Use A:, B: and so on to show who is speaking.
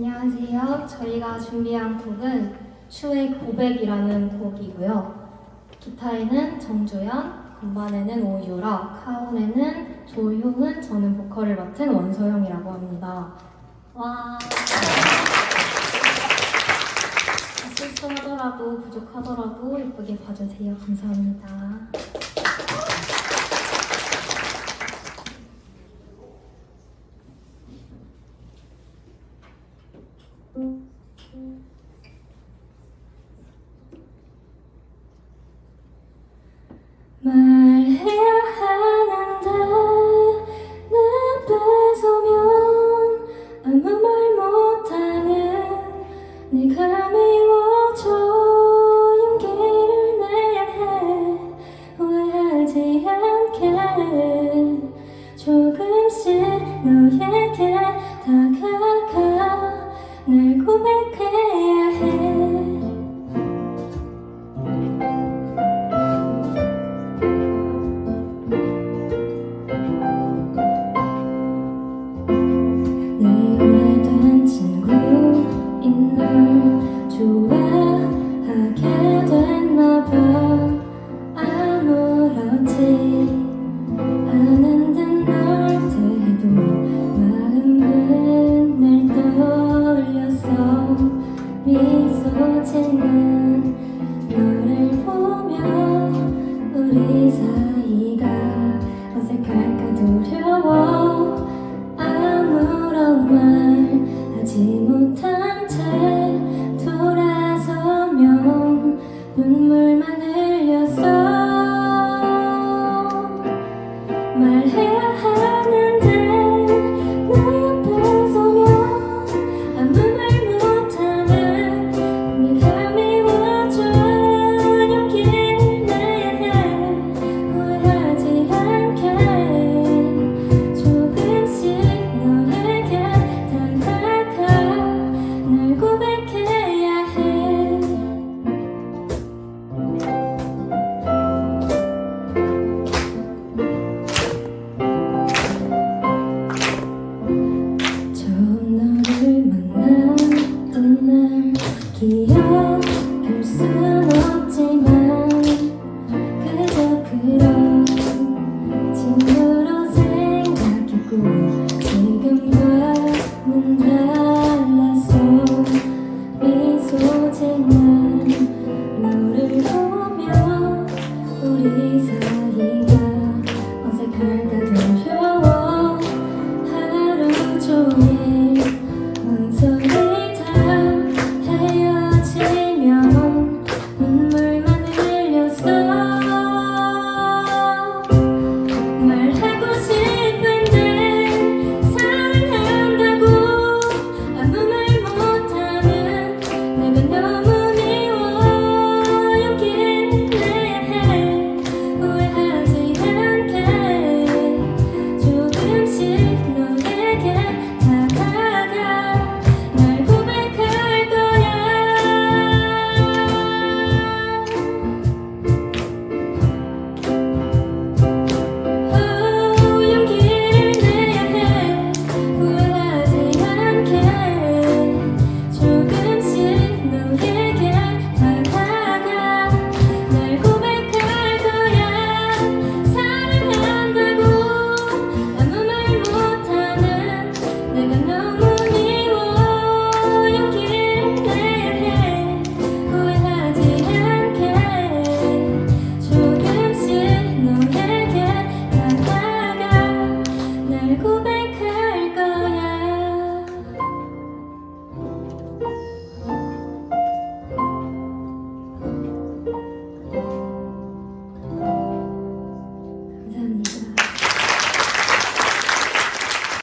A: 안녕하세요. 저희가 준비한 곡은 슈의 고백이라는 곡이고요. 기타에는 정주현, 건반에는 오유라, 카운에는 조효은, 저는 보컬을 맡은 원서영이라고 합니다. 와. 실수하더라도 부족하더라도 예쁘게 봐주세요. 감사합니다. 말해야 하는데 내 앞에 서면 아무 말 못하는 네가 미워져 용기를 내야 해 후회하지 않게 조금씩 너에게 make 사이가 어색할까 두려워. 아무런 말 하지 못한 채 돌아서면 눈물만 흘렸어 말해야 하는